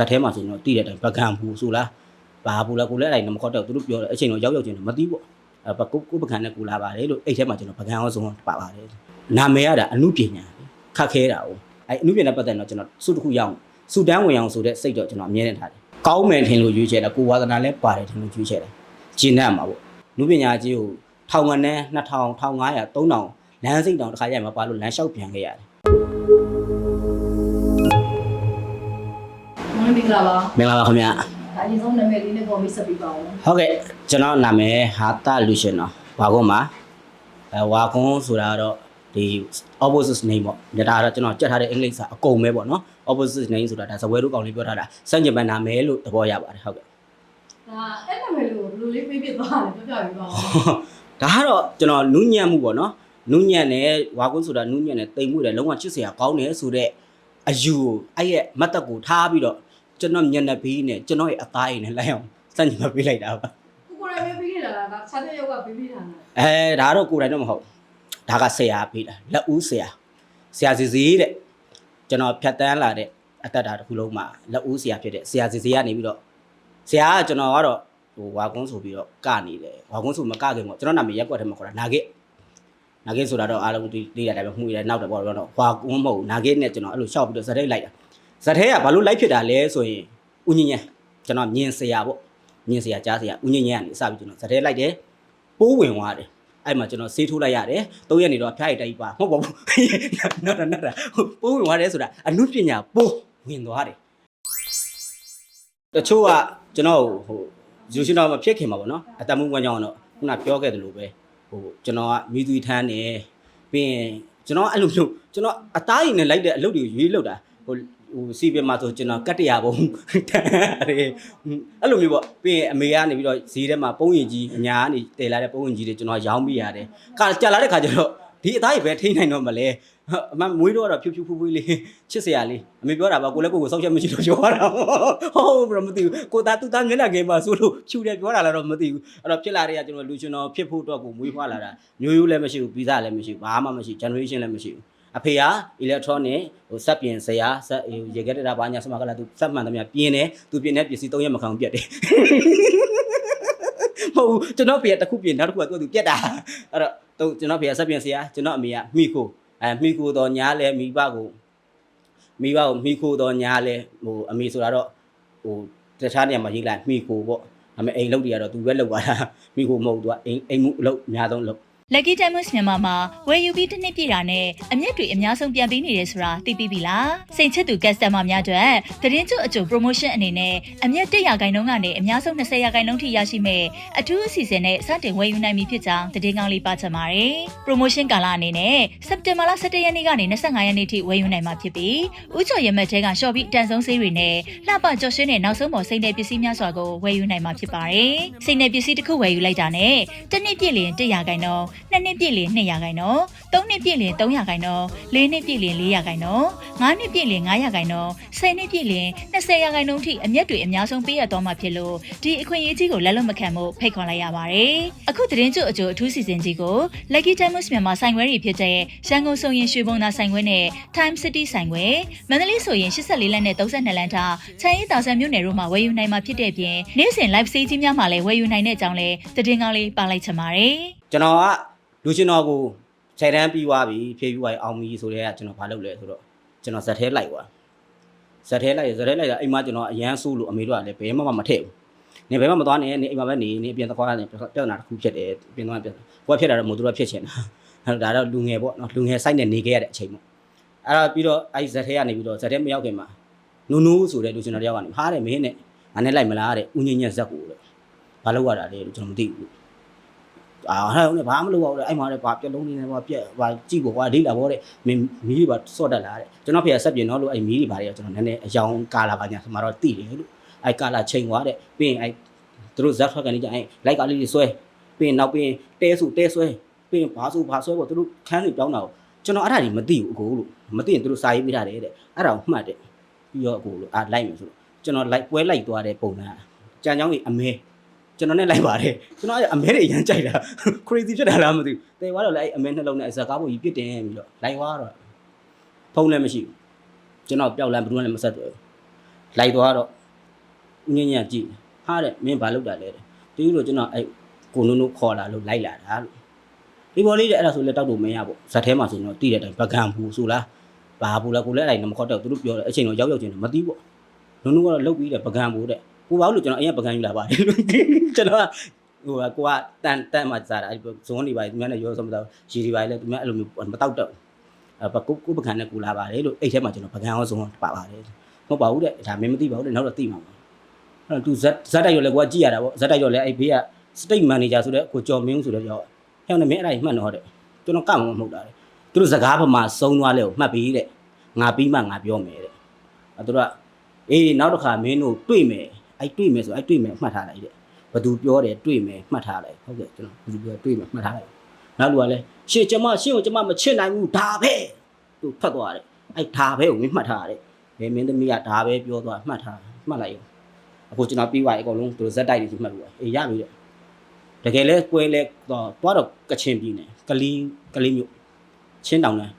ဇက်ထဲမှာဆိုရင်တော့တိတဲ့အတိုင်းပကံဘူးဆိုလားဘာဘူးလားကိုလည်းအဲ့ဒါမခေါ်တော့သူတို့ပြောတယ်အချိန်တော့ရောက်ရောက်ချင်းတော့မသိဘူးပေါ့အဲကိုကိုပကံနဲ့ကိုလာပါတယ်လို့အဲ့ထဲမှာကျွန်တော်ပကံရောဆုံးပါပါတယ်နာမည်ရတာအမှုပညာခတ်ခဲတာ哦အဲ့အမှုပညာပတ်သက်တော့ကျွန်တော်စုတစ်ခုရအောင်စုတန်းဝင်အောင်ဆိုတဲ့စိတ်တော့ကျွန်တော်အမြဲတမ်းထားတယ်ကောင်းမယ်ထင်လို့ရွေးချယ်တယ်ကိုဝါသနာလည်းပါတယ်ထင်လို့ရွေးချယ်တယ်ကျင်းတတ်မှာပေါ့နုပညာကြီးကိုထောင်ငနဲ့2000 1500 3000လမ်းစိတ်တောင်တစ်ခါရိုက်မှာပါလို့လမ်းလျှောက်ပြန်ခဲ့ရတယ် မင်္ဂလာပါမင်္ဂလာပါခင်ဗျာဒါအရင်ဆုံးနာမည်လေးနဲ့ပေါ်ပြီးဆက်ပြီးပါဦးဟုတ်ကဲ့ကျွန်တော်နာမည်ဟာတာလူရှင်တော့ဝါကုန်းမှာအဲဝါကုန်းဆိုတာကတော့ဒီ opposite name ပေါ့ဒါကတော့ကျွန်တော်ကြက်ထားတဲ့အင်္ဂလိပ်စာအကုန်ပဲပေါ့နော် opposite name ဆိုတာဒါဇဝဲတို့ကောင်လေးပြောထားတာစန့်ကျင်ဘန်နာမည်လို့သဘောရပါတယ်ဟုတ်ကဲ့ဒါအဲ့နာမည်လေးကိုဘယ်လိုလေးပေးပြသွားလဲပြောပြပေးပါဦးဒါကတော့ကျွန်တော်နူးညံ့မှုပေါ့နော်နူးညံ့တယ်ဝါကုန်းဆိုတာနူးညံ့တယ်တိမ်မှုတယ်လုံးဝချစ်စရာကောင်းတယ်ဆိုတော့အယူကိုအဲ့ရဲ့မတ်တက်ကိုထားပြီးတော့ ကျွန်တော်ညံ့တဲ့ဘေးနဲ့ကျွန်တော်ရဲ့အသားရည်နဲ့လိုက်အောင်စန့်ကျင်ဘန်ပေးလိုက်တာပါကိုကိုရိုင်းပေးခဲ့တာလားဒါဆာတဲ့ယောက်ကပေးပေးတာလားအဲဒါတော့ကိုယ်တိုင်တော့မဟုတ်ဒါကဆရာပေးတာလက်ဦးဆရာဆရာစီစီတဲ့ကျွန်တော်ဖြတ်တန်းလာတဲ့အတ္တတာတစ်ခုလုံးမှာလက်ဦးဆရာဖြစ်တဲ့ဆရာစီစီကနေပြီးတော့ဆရာကကျွန်တော်ကတော့ဟိုဝါကုန်းဆိုပြီးတော့ကနေတယ်ဝါကုန်းဆိုမကခင်ပေါ့ကျွန်တော်နာမည်ရက်ကွက်ထဲမှာခေါ်တာနာဂစ်နာဂစ်ဆိုတာတော့အားလုံးဒီလေးရတယ်ပဲမှုရတယ်နောက်တယ်ပေါ့တော့ဝါကုန်းမဟုတ်နာဂစ်နဲ့ကျွန်တော်အဲ့လိုရှောက်ပြီးတော့ဇက်ထဲလိုက်တာ ဇက်ထဲကဘာလို့လိုက်ဖြစ်တာလဲဆိုရင်ဦးညင်ညံကျွန်တော်မြင်ဆရာပေါ့မြင်ဆရာကြားဆရာဦးညင်ညံကနေစပြီးကျွန်တော်ဇက်ထဲလိုက်တယ်ပိုးဝင်သွားတယ်အဲ့မှာကျွန်တော်ဆေးထိုးလိုက်ရတယ်သုံးရက်နေတော့ဖျားရည်တိုက်ပါမဟုတ်ပါဘူးနော်နော်နော်ပိုးဝင်သွားတယ်ဆိုတာအနုပညာပိုးဝင်သွားတယ်တချို့ကကျွန်တော်ဟိုယူရှင်တော်မဖြစ်ခင်ပါဗောနော်အတမှုဝန်ကြောင့်တော့ခုနပြောခဲ့တယ်လို့ပဲဟိုကျွန်တော်ကမိသူထမ်းနေပြီးရင်ကျွန်တော်အဲ့လိုမျိုးကျွန်တော်အသားရည်နဲ့လိုက်တဲ့အလုပ်တွေကိုရွေးလောက်တာဟို ဟိုစီပြမှာဆိုကျွန်တော်ကတ္တရာဘုံတန်းရတယ်အဲ့လိုမျိုးပေါ့ပြီးရင်အမေကနေပြီးတော့ဈေးထဲမှာပုံရင်ကြီးအညာကနေတည်လာတဲ့ပုံရင်ကြီးတွေကျွန်တော်ရောင်းမိရတယ်ကကြာလာတဲ့ခါကျတော့ဒီအသားရည်ပဲထိနိုင်တော့မလဲအမမွေးတော့တော့ဖြူဖြူဖူးဖူးလေးချစ်စရာလေးအမေပြောတာပါကိုလည်းကိုကိုစောက်ချက်မရှိလို့ပြောရတာဟုတ်ဘယ်မသိဘူးကိုသားသူသားမျက်နှာကင်မှာဆိုလို့ဖြူတယ်ပြောတာလည်းတော့မသိဘူးအဲ့တော့ဖြစ်လာတဲ့ကကျွန်တော်လူရှင်တော်ဖြစ်ဖို့တော့ကိုမွေးဖွားလာတာမျိုးရိုးလည်းမရှိဘူးဗီဇလည်းမရှိဘူးဘာမှမရှိ generation လည်းမရှိဘူး အဖေက electronic ဟိုစက်ပြင်ဆရာစက်ဟိုရေခဲတက်တာဘာညာစမကလာသူစက်မှန်သမျှပြင်းတယ်သူပြင်းတဲ့ပစ္စည်း၃ရက်မခံပြတ်တယ်မဟုတ်ဘူးကျွန်တော်ဖေကတစ်ခုပြင်နောက်တစ်ခုကသူ့သူပြတ်တာအဲ့တော့ကျွန်တော်ဖေကစက်ပြင်ဆရာကျွန်တော်အမေကမိခိုအဲမိခိုတော့ညားလဲမိဘကိုမိဘကိုမိခိုတော့ညားလဲဟိုအမေဆိုတာတော့ဟိုတခြားနေရာမှာရေးလိုက်မိခိုပေါ့ဒါပေမဲ့အိမ်လုတ်တွေကတော့သူပဲလုတ်သွားတာမိခိုမဟုတ်သူကအိမ်အိမ်မှုအလုပ်အများဆုံးလုတ် Lucky Diamonds မြန်မာမှာဝယ်ယူပြီးတစ်နှစ်ပြည့်တာနဲ့အမျက်တွေအများဆုံးပြန်ပေးနေတယ်ဆိုတာသိပြီးပြီလားစိတ်ချစ်သူ customer များအတွက်သတင်းကျွတ်အကျိုး promotion အနေနဲ့အမျက်100ရာခိုင်နှုန်းကနေအများဆုံး20ရာခိုင်နှုန်းထိရရှိမဲ့အထူးအစီအစဉ်နဲ့စတင်ဝယ်ယူနိုင်ပြီဖြစ်ကြောင်းသတင်းကောင်းလေးပါချင်ပါတယ် promotion ကာလအနေနဲ့စက်တင်ဘာလ17ရက်နေ့ကနေ25ရက်နေ့ထိဝယ်ယူနိုင်မှာဖြစ်ပြီးဥချော်ရမက်ထဲကရှော့ပြီးအတန်ဆုံးဆေးတွေနဲ့လှပကြော်ရှင်းတဲ့နောက်ဆုံးပေါ်စိတ်နယ်ပစ္စည်းများစွာကိုဝယ်ယူနိုင်မှာဖြစ်ပါတယ်စိတ်နယ်ပစ္စည်းတစ်ခုဝယ်ယူလိုက်တာနဲ့တစ်နှစ်ပြည့်လရင်100ရာခိုင်နှုန်းနှစ်နှစ်ပြည့်လရင်200ရာခိုင်နှုန်းသုံးနှစ်ပြည့်လရင်300ရာခိုင်နှုန်းလေးနှစ်ပြည့်လရင်400ရာခိုင်နှုန်းငါးနှစ်ပြည့်လရင်900ရာခိုင်နှုန်းဆယ်နှစ်ပြည့်လရင်20ရာခိုင်နှုန်းထိအမျက်တွေအများဆုံးပေးရတော့မှာဖြစ်လို့ဒီအခွင့်အရေးကြီးကိုလက်လွတ်မခံဖို့ဖိတ်ခေါ်လိုက်ရပါတယ်အခုသတင်းကျွတ်အကျိုးအထူးစီစဉ်ကြီးကို Lucky Diamonds မြန်မာဆိုင်ခွဲတွေဖြစ်တဲ့ရန်ကုန်ဆိုရင်ရွှေဘုံသာဆိုင်ခွဲနဲ့ Time City ဆိုင်ခွဲမန္တလေးဆိုရင်84လမ်းနဲ့32လမ်းထားချမ်းရည်တာဆန်မြို့နယ်တို့မှာဝယ်ယူနိုင်မှာဖြစ်တဲ့ပြင်နေ့စဉ် live stage ကြီးများမှာလည်းဝယ်ယူနိုင်တဲ့အကြောင်းလည်းသတင်းကောင်းလေးပါလိုက်ချင်ပါတယ်ကျွန်တော်က လူရှင်တော်ကိုခြေတန်းပြီးသွားပြီဖြည့်ပြီးသွားပြီအောင်ပြီဆိုတဲ့ကကျွန်တော်ဘာလုပ်လဲဆိုတော့ကျွန်တော်ဇက်ထဲလိုက်သွားဇက်ထဲလိုက်ဇက်ထဲလိုက်တာအိမ်မှာကျွန်တော်အရန်ဆိုးလို့အမေတို့ကလည်းဘယ်မှမထည့်ဘူးနေဘယ်မှမသွားနဲ့နေအိမ်မှာပဲနေနေအပြင်သွားနေပြဿနာတစ်ခုဖြစ်တယ်ပြင်သွားပြဿနာကိုကဖြစ်တာတော့မို့သူတို့ဖြစ်ချင်တာအဲ့ဒါတော့လူငယ်ပေါ့နော်လူငယ်စိုက်နေနေခဲ့ရတဲ့အချိန်ပေါ့အဲ့ဒါပြီးတော့အဲ့ဇက်ထဲကနေပြီးတော့ဇက်ထဲမရောက်ခင်မှာနူနူဆိုတဲ့လူရှင်တော်တယောက်ကနေဟာတယ်မင်းနဲ့ငါနဲ့လိုက်မလားတဲ့ဦးညင်ညက်ဇက်ကိုတဲ့ဘာလို့ရတာလဲလို့ကျွန်တော်မသိဘူး အာဟဲ့ဦးဘာမှမလုပ်ရဘူးလေအဲ့မှာလည်းဘာပြက်လုံးနေနေဘာပြက်ဘာကြည့်ဖို့ကွာဒိတ်လာပေါ့တဲ့မင်းမီးတွေပါစော့တက်လာတဲ့ကျွန်တော်ဖေကဆက်ပြင်တော့လို့အဲ့မီးတွေဘာတွေကကျွန်တော်နည်းနည်းအယောင်ကာလာပါညာဆိုမှတော့တိတယ်လို့အဲ့ကာလာချိန်သွားတဲ့ပြီးရင်အဲ့သူတို့ဇက်ထွက်ကနေကြအဲ့လိုက်ကလေးတွေဆွဲပြီးရင်နောက်ပြီးရင်တဲစုတဲဆွဲပြီးရင်ဘာစုဘာဆွဲပေါ့သူတို့ခန်းစီပြောင်းတာကိုကျွန်တော်အဲ့ဒါကြီးမသိဘူးအကိုလို့မသိရင်သူတို့စာရေးပေးထားတယ်တဲ့အဲ့ဒါကိုမှတ်တယ်ပြီးတော့အကိုလို့အာလိုက်မယ်ဆိုတော့ကျွန်တော်လိုက်ပွဲလိုက်သွားတဲ့ပုံစံကြံချောင်းကြီးအမဲ ကျွန်တော်နဲ့လိုက်ပါတယ်ကျွန်တော်အဲ့အမဲတွေရမ်းကြိုက်တာ crazy ဖြစ်တာလားမသိဘူးတေသွားတော့လည်းအဲ့အမဲနှလုံးနဲ့အစကားဖို့ကြီးပြစ်တင်ပြီးတော့လိုက်သွားတော့ဖုန်းလည်းမရှိဘူးကျွန်တော်ပျောက်လန်းဘယ်သူမှလည်းမဆက်တွေ့ဘူးလိုက်သွားတော့ဦးငင်းကြီးကကြည့်ဟာတဲ့မင်းဘာလုပ်တာလဲတဲ့တူးလို့ကျွန်တော်အဲ့ကိုနုံနုခေါ်လာလို့လိုက်လာတာလို့ဒီပေါ်လေးတဲ့အဲ့ဒါဆိုလဲတောက်လို့မရပေါ့ဇက်ထဲမှာဆိုရင်တော့တည်တဲ့အတိုင်းပကံဘူးဆိုလားဘာဘူးလားကိုလည်းအဲ့ဒါမခေါ်တော့သူတို့ပြောတယ်အချိန်တော့ရောက်ရောက်ချင်းမသိပေါ့နုံနုကတော့လုတ်ပြီးတဲ့ပကံဘူးတဲ့ ကိုဘာလို့ကျွန်တော်အရင်ပကံယူလာပါတယ်လို့ကျွန်တော်ကဟိုကကိုကတန်တန်မှစားတာအဲ့ဇွန်းနေပါသူများနဲ့ရောစမတော့ရီဒီပါလေသူများအဲ့လိုမျိုးမတောက်တော့အဲ့ကိုကိုပကံနဲ့ကိုလာပါတယ်လို့အဲ့ထဲမှာကျွန်တော်ပကံရောဇွန်းပါပါတယ်မဟုတ်ပါဘူးတဲ့ဒါမင်းမသိပါဘူးတဲ့နောက်တော့သိမှာပါအဲ့တော့သူဇက်ဇက်တိုက်ရောလဲကိုကကြည့်ရတာပေါ့ဇက်တိုက်ရောလဲအဲ့ဘေးက state manager ဆိုတဲ့ကိုကျော်မင်းဆိုတဲ့ပြောဟဲ့နဲ့မင်းအဲ့ဒါကြီးမှတ်တော့တဲ့ကျွန်တော်ကမှမဟုတ်တာတဲ့သူတို့စကားပမာစုံသွားလဲကိုမှတ်ပြီးတဲ့ငါပြီးမှငါပြောမယ်တဲ့အဲ့သူတို့ကအေးနောက်တစ်ခါမင်းတို့တွေ့မယ် အဲ့တွေ့မယ်ဆိုအဲ့တွေ့မယ်မှတ်ထားလိုက်တဲ့ဘသူပြောတယ်တွေ့မယ်မှတ်ထားလိုက်ဟုတ်ကဲ့ကျွန်တော်ဘသူပြောတွေ့မယ်မှတ်ထားလိုက်နောက်လူကလည်းရှေ့ကျမရှေ့ကိုကျမမချစ်နိုင်ဘူးဒါပဲသူဖတ်သွားတယ်အဲ့ဒါပဲကိုမင်းမှတ်ထားရတယ်ဘယ်မင်းသမီးကဒါပဲပြောသွားမှတ်ထားမှတ်လိုက်ရောအခုကျွန်တော်ပြီးသွားပြီအကုန်လုံးသူတို့ဇက်တိုက်တွေကြီးမှတ်ပြီးသွားအေးရပြီတဲ့တကယ်လဲကွဲလဲတော့သွားတော့ကချင်ပြည်နယ်ကလီကလီမြို့ချင်းတောင်နဲ့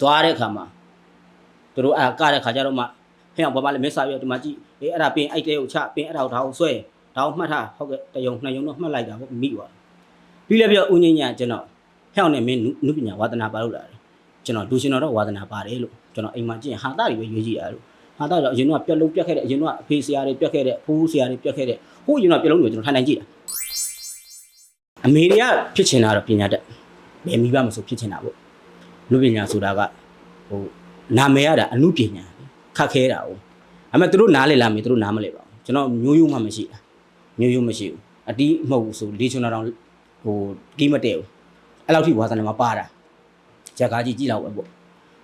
သွားတဲ့အခါမှာသူတို့အာကတဲ့ခါကျတော့မှ ဟဲ့အောင်ဘာမှလည်းမင်းစာပြဒီမှာကြည့်အေးအဲ့ဒါပင်အိုက်တဲကိုချပင်အဲ့ဒါကိုဒါအောင်ဆွဲဒါအောင်မှတ်ထားဟုတ်ကဲ့တယုံနှစ်ယုံတော့မှတ်လိုက်တာပေါ့မိသွားပြီးလည်းပြောဦးငင်းညာကျွန်တော်ဟဲ့အောင်နဲ့မင်းနုပညာဝါသနာပါလို့လာတယ်ကျွန်တော်လူရှင်တော်တော့ဝါသနာပါတယ်လို့ကျွန်တော်အိမ်မှာကြည့်ရင်ဟာတာတွေပဲရွေးကြည့်ရလို့ဟာတာတော့အရင်ကပြက်လုံးပြက်ခဲ့တဲ့အရင်ကအဖေဆရာတွေပြက်ခဲ့တဲ့ဖိုးဆရာတွေပြက်ခဲ့တဲ့ဟိုအရင်ကပြက်လုံးတွေကျွန်တော်ထိုင်နိုင်ကြည့်တာအမေတွေကဖြစ်ချင်တာတော့ပညာတတ်ဘယ်မိဘမဆိုဖြစ်ချင်တာပေါ့လူပညာဆိုတာကဟိုနာမည်ရတာအမှုပညာ ခက်ခဲတာ哦အမေသူတို့နားလေလားမေသူတို့နားမလဲပါဘူးကျွန်တော်မျိုးရိုးမှမရှိတာမျိုးရိုးမရှိဘူးအတီးမဟုတ်ဘူးဆိုလေချွန်တာတော့ဟိုကီးမတည့်ဘူးအဲ့လောက်ထိဝါသနာမှာပါတာဂျက်ကားကြီးကြည့်တော့ပဲပေါ့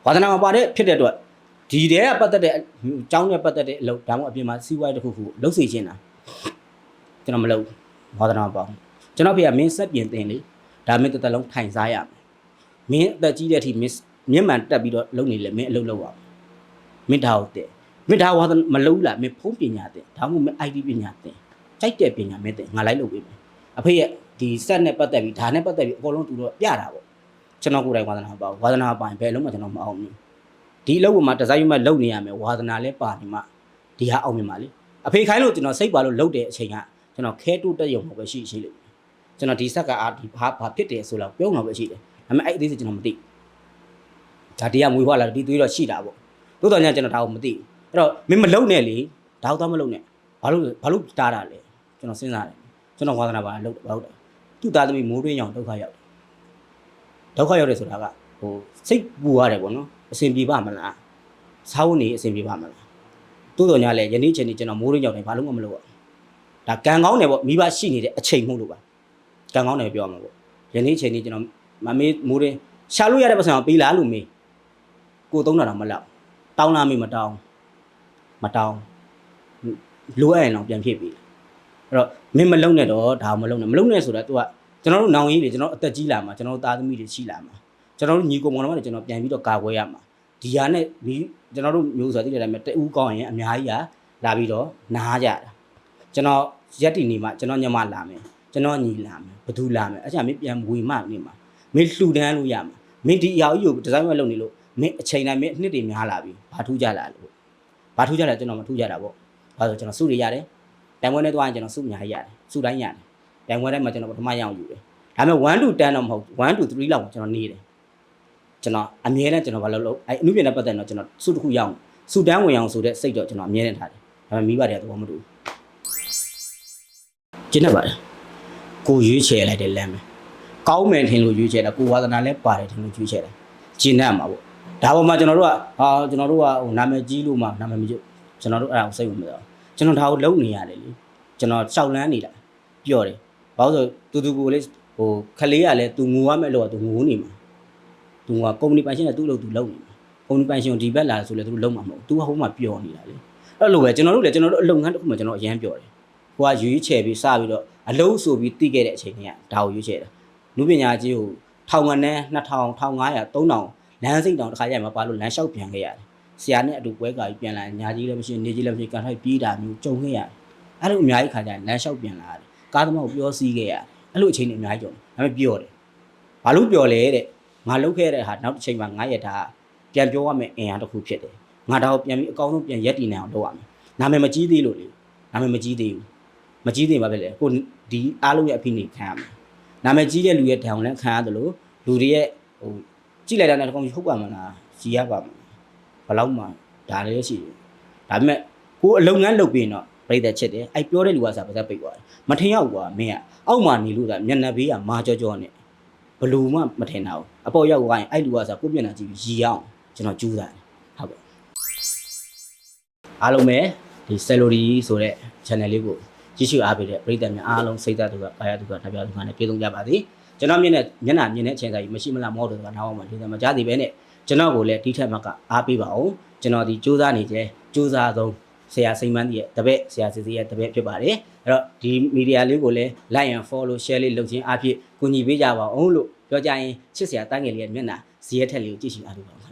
ဝါသနာမှာပါတဲ့ဖြစ်တဲ့အတွက်ဒီတဲကပတ်သက်တဲ့အကြောင်းနဲ့ပတ်သက်တဲ့အလုပ်ဒါမှမဟုတ်အပြင်မှာစီးပွားရေးတစ်ခုခုလှုပ်စီခြင်းတာကျွန်တော်မလုပ်ဘူးဝါသနာမပါဘူးကျွန်တော်ဖေကမင်းဆက်ပြင်တင်လေဒါမင်းတစ်သက်လုံးထိုင်စားရမယ်မင်းအသက်ကြီးတဲ့အထိမင်းမျက်မှန်တက်ပြီးတော့လုံနေလေမင်းအလုပ်လုပ်ရမယ် မင်းဒါဟုတ်တယ်မင်းဒါဝါသမလုံးလားမင်းဖုံးပညာတင်ဒါမှမဟုတ်မင်း IT ပညာတင်ကြိုက်တဲ့ပညာမင်းတင်ငါလိုက်လုပ်ပေးမယ်အဖေရဲ့ဒီဆက်နဲ့ပတ်သက်ပြီးဒါနဲ့ပတ်သက်ပြီးအကုန်လုံးသူတို့ပြတာပေါ့ကျွန်တော်ကိုယ်တိုင်ဝါသနာပါဝါသနာပိုင်ဘယ်လုံးမှကျွန်တော်မအောင်ဘူးဒီအလုပ်ပေါ်မှာဒီဇိုင်းမှလုပ်နေရမယ်ဝါသနာလည်းပါနေမှဒီဟာအောင်မြင်ပါလေအဖေခိုင်းလို့ကျွန်တော်စိတ်ပါလို့လုပ်တဲ့အချိန်ကကျွန်တော်ခဲတုတ်တက်ရုံပဲရှိရှိလို့ကျွန်တော်ဒီဆက်ကအာဒီဘာဘာဖြစ်တယ်ဆိုတော့ပြောမှာပဲရှိတယ်ဒါပေမဲ့အဲ့အသေးစိတ်ကျွန်တော်မသိဒါတရားမွေးဖွားလာဒီသွေးတော့ရှိတာပေါ့ သို့တော်ညာကျွန်တော်ဒါကိုမသိဘူးအဲ့တော့မင်းမလုံနဲ့လေဒါတော့မလုံနဲ့ဘာလို့ဘာလို့တားတာလဲကျွန်တော်စဉ်းစားတယ်ကျွန်တော်ဝါသနာပါလို့ဘာလို့လဲသူ့သားသမီးမိုးတွင်းရောင်ဒုက္ခရောက်တယ်ဒုက္ခရောက်တယ်ဆိုတာကဟိုစိတ်ပူရတယ်ပေါ့နော်အစဉ်ပြေပါမလားစားဖို့နေအစဉ်ပြေပါမလားသို့တော်ညာလေယနေ့ချိန်นี้ကျွန်တော်မိုးတွင်းရောက်တယ်ဘာလို့မှမလုပ်ရဒါကံကောင်းတယ်ပေါ့မိဘရှိနေတဲ့အချိန်မှုလို့ပါကံကောင်းတယ်ပြောမှာပေါ့ယနေ့ချိန်นี้ကျွန်တော်မမေးမိုးရင်ရှာလို့ရတဲ့ပတ်စံကိုပေးလားလို့မေးကိုသုံးတာတော့မလောက် တောင်းလားမေးမတောင်းမတောင်းလိုအပ်ရင်တော့ပြန်ဖြည့်ပေးအဲ့တော့မင်းမလုံနဲ့တော့ဒါမလုံနဲ့မလုံနဲ့ဆိုတော့ तू ကကျွန်တော်တို့နောင်ကြီးတွေကျွန်တော်အသက်ကြီးလာမှာကျွန်တော်တို့သားသမီးတွေရှိလာမှာကျွန်တော်တို့ညီကောင်မောင်တို့ကကျွန်တော်ပြန်ပြီးတော့ကာကွယ်ရမှာဒီဟာနဲ့ဒီကျွန်တော်တို့မျိုးဆိုသိတဲ့အတိုင်းပဲတအူးကောင်းရင်အများကြီးကလာပြီးတော့နားကြတာကျွန်တော်ရက်တီနေမှာကျွန်တော်ညမလာမယ်ကျွန်တော်ညီလာမယ်ဘသူလာမယ်အဲ့ဒါမင်းပြန်ဝေမနေမှာမင်းလှူဒန်းလို့ရမှာမင်းဒီအရာကြီးကိုဒီဇိုင်းမဲ့လုပ်နေလို့ မင်းအချိန်တိုင်းမင်းအနှစ်တွေများလာပြီဘာထူးကြလာလို့ဘာထူးကြလာကျွန်တော်မထူးကြတာပေါ့ဘာလို့ကျွန်တော်စုတွေရတယ်တိုင်ဝဲနဲ့သွားရင်ကျွန်တော်စုအများကြီးရတယ်စုတိုင်းရတယ်တိုင်ဝဲတိုင်းမှာကျွန်တော်ပထမရအောင်ယူတယ်ဒါပေမဲ့1 to 10တော့မဟုတ်1 to 3လောက်ကျွန်တော်နေတယ်ကျွန်တော်အမြဲတမ်းကျွန်တော်ဘာလို့လို့အဲ့အမှုပြင်တဲ့ပတ်သက်တော့ကျွန်တော်စုတစ်ခုရအောင်စုတန်းဝင်အောင်ဆိုတဲ့စိတ်တော့ကျွန်တော်အမြဲတမ်းထားတယ်ဒါပေမဲ့မိဘတွေကသဘောမတူဘူးကျင်းနေပါတယ်ကိုရွေးချယ်လိုက်တဲ့လမ်းပဲကောင်းမယ်ထင်လို့ရွေးချယ်တာကိုဝါသနာလည်းပါတယ်ထင်လို့ရွေးချယ်တာကျင်းတတ်မှာပေါ့ ဒါပေါ်မှာကျွန်တော်တို့ကဟာကျွန်တော်တို့ကဟိုနာမည်ကြီးလို့မှနာမည်မကျကျွန်တော်တို့အဲ့ဒါကိုစိတ်ဝင်မစားကျွန်တော်ဒါကိုလုံနေရတယ်လေကျွန်တော်ရှောက်လန်းနေတာပြောတယ်ဘာလို့ဆိုတူတူကိုလေးဟိုခလေးကလည်းသူငူရမဲ့လို့ကသူငူနေမှာသူကကုမ္ပဏီပိုင်ရှင်ကသူ့လို့သူလုံနေမှာကုမ္ပဏီပိုင်ရှင်ဒီဘက်လာဆိုလဲသူလုံမှာမဟုတ်သူကဟိုမှာပျော်နေတာလေအဲ့လိုပဲကျွန်တော်တို့လည်းကျွန်တော်တို့အလုပ်ငန်းတစ်ခုမှာကျွန်တော်အရန်ပျော်တယ်ကိုကရွေးချယ်ပြီးစပြီးတော့အလုံးဆိုပြီးတိခဲ့တဲ့အချိန်ကဒါကိုရွေးချယ်တာလူပညာကြီးကိုထောင်ငန်း2000 1500 3000 လမ်းစိတ်တောင်တစ်ခါကျရင်မပါလို့လမ်းလျှောက်ပြန်ခဲ့ရတယ်ဆရာနဲ့အတူပွဲကာကြီးပြန်လာညာကြီးလည်းမရှိနေကြီးလည်းမရှိကန်ထိုက်ပြေးတာမျိုးကြုံခဲ့ရတယ်အဲ့လိုအများကြီးခါကျရင်လမ်းလျှောက်ပြန်လာရတယ်ကားသမားကိုပြောစီးခဲ့ရတယ်အဲ့လိုအချိန်တွေအများကြီးကြုံတယ်ဒါပေမဲ့ပြောတယ်ဘာလို့ပြောလဲတဲ့ငါလုတ်ခဲ့တဲ့ဟာနောက်တစ်ချိန်မှာငါရဲ့ဒါပြန်ပြောရမယ့်အင်အားတစ်ခုဖြစ်တယ်ငါတော့ပြန်ပြီးအကောင်းဆုံးပြန်ရက်တည်နိုင်အောင်လုပ်ရမယ်နာမည်မကြီးသေးလို့လေနာမည်မကြီးသေးဘူးမကြီးသေးပါပဲလေကိုဒီအားလုံးရဲ့အဖိနေခံရမယ်နာမည်ကြီးတဲ့လူရဲ့တောင်လည်းခံရတယ်လို့လူတွေရဲ့ဟို ကြည့်လိုက်တာနဲ့တကောင်ဟုတ်ပါမလားကြီးရပါမလားဘယ်လောက်မှဒါလည်းရှိတယ်ဒါပေမဲ့ကိုအလုံငန်းလုပ်ပြီးတော့ပြိသက်ချစ်တယ်အဲ့ပြောတဲ့လူကစားပါစပ်ပိတ်သွားတယ်မထင်ရောက်ကွာမင်းကအောက်မှာနေလို့ကမျက်နှာဘေးကမာကြောကြောနဲ့ဘလူမှမထင်တာဘူးအပေါ်ရောက်သွားရင်အဲ့လူကစားကိုမျက်နှာကြည့်ပြီးရီအောင်ကျွန်တော်ကြူးတာဟုတ်ကဲ့အားလုံးပဲဒီ salary ဆိုတဲ့ channel လေးကိုကြည့်ရှုအားပေးတဲ့ပရိသတ်များအားလုံးစိတ်သက်သူကကာယသူကတပြားသူကနဲ့ပြေဆုံးကြပါစေ ကျွန်တော်မျက်နှာမျက်နှာမြင်တဲ့အချိန်တိုင်းမရှိမလားမဟုတ်တော့ကနောက်အောင်မှလေးသမကြားသေးပဲနဲ့ကျွန်တော်ကိုလည်းဒီထက်မှကအားပေးပါအောင်ကျွန်တော်ဒီစူးစမ်းနေကြစူးစမ်းဆုံးဆရာစိန်မန်းကြီးရဲ့တပည့်ဆရာစစ်စစ်ရဲ့တပည့်ဖြစ်ပါတယ်အဲ့တော့ဒီမီဒီယာလေးကိုလည်း like and follow share လေးလုပ်ခြင်းအဖြစ်ကူညီပေးကြပါအောင်လို့ပြောကြရင်ချစ်ဆရာတန်းငယ်လေးရဲ့မျက်နှာဇီးရက်ထက်လေးကိုကြည့်ရှုအားပေးပါဦးခင်ဗျာ